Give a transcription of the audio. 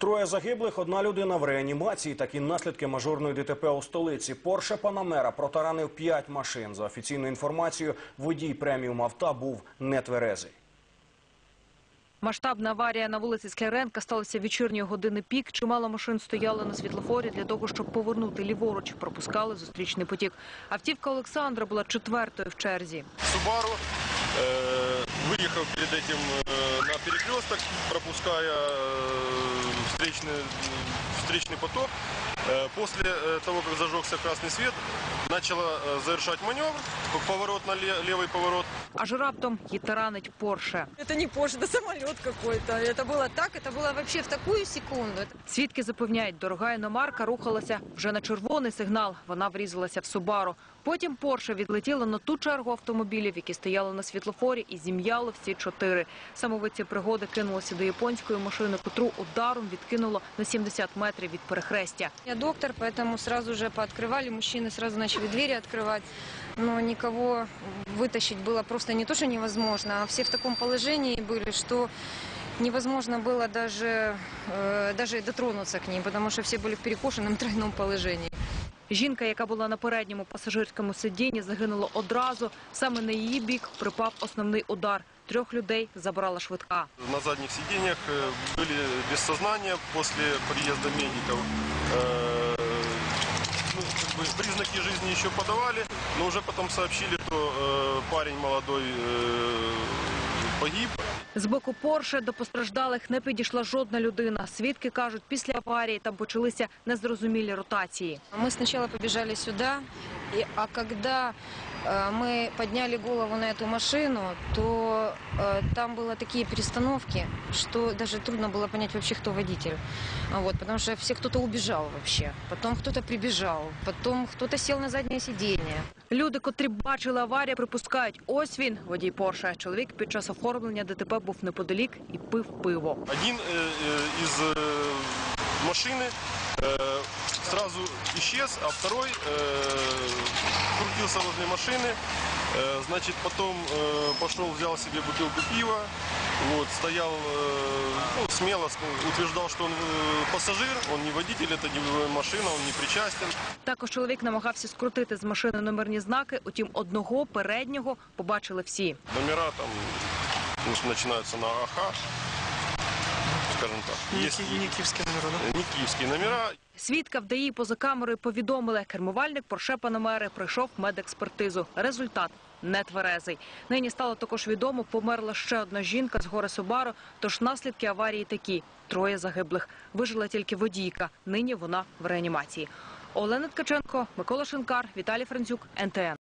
Троє загиблих, одна людина в реанімації. Такі наслідки мажорної ДТП у столиці. Порше Панамера протаранив п'ять машин. За офіційною інформацією, водій преміум авто був нетверезий. Масштабна аварія на вулиці Скляренка сталася в вечірньої години пік. Чимало машин стояли на світлофорі для того, щоб повернути ліворуч. Пропускали зустрічний потік. Автівка Олександра була четвертою в черзі. Субару э, выехал перед этим э, на перекресток, пропуская э, встречный, встречный поток. Э, После э, того, как зажегся красный свет, начала э, завершать маневр, поворот на ле- левый поворот. Аж раптом її таранить Порше. Это не Porsche, это самолет какой-то. Это было так, это было вообще в такую секунду. Свідки запевняють, дорога іномарка рухалася вже на червоний сигнал. Вона врізалася в Субару. Потім Порше відлетіла на ту чергу автомобілів, які стояли на світлофорі, і зім'яло всі чотири. Самовиці пригоди кинулося до японської машини, котру ударом відкинуло на 70 метрів від перехрестя. Я доктор, поэтому сразу же пооткрывали, мужчины сразу начали двери открывать. Но никого вытащить было просто не то, что невозможно, а все в таком положении были, что невозможно было даже, э, даже и дотронуться к ним, потому что все были в перекошенном тройном положении. Жінка, яка була на передньому пасажирському сидінні, загинула одразу. Саме на її бік припав основний удар. Трьох людей забрала швидка. На задних сиденьях э, были без сознания после приезда медиков. Э, ну, как бы признаки жизни еще подавали, но уже потом сообщили, что э, парень молодой э, погиб. З боку Порше до постраждалих не підійшла жодна людина. Свідки кажуть, після аварії там почалися незрозумілі ротації. Ми спочатку побіжали сюда, и, а когда э, мы подняли голову на эту машину, то э, там было такие перестановки, что даже трудно было понять вообще, кто водитель. А Вот, потому что все кто-то убежал вообще, потом кто-то прибежал, потом кто-то сел на заднее сиденье. Люди, котрі бачили аварію, припускають, ось він, водій Порше. Чоловік під час оформлення ДТП був неподалік і пив пиво. Один э, э, из э, машины э, сразу исчез, а второй э, крутился возле машины. Э, значит, потом э, пошел, взял себе бутылку пива, вот, стоял э, ну, смело, с- утверждал, что он э, пассажир, он не водитель, это не машина, он не причастен. Також чоловік намагався скрутити з машини номерні знаки, утім одного переднього побачили всі. Номера там ну, начинаются на АХ, скажем так. Не, Есть ки- не киевские номера, да? не киевские номера, Свідка в ДАІ поза камерою повідомили, кермувальник Порше Панамери пройшов медекспертизу. Результат нетверезий. Нині стало також відомо, померла ще одна жінка з гори Собару, тож наслідки аварії такі – троє загиблих. Вижила тільки водійка, нині вона в реанімації. Олена Ткаченко, Микола Шинкар, Віталій Францюк, НТН.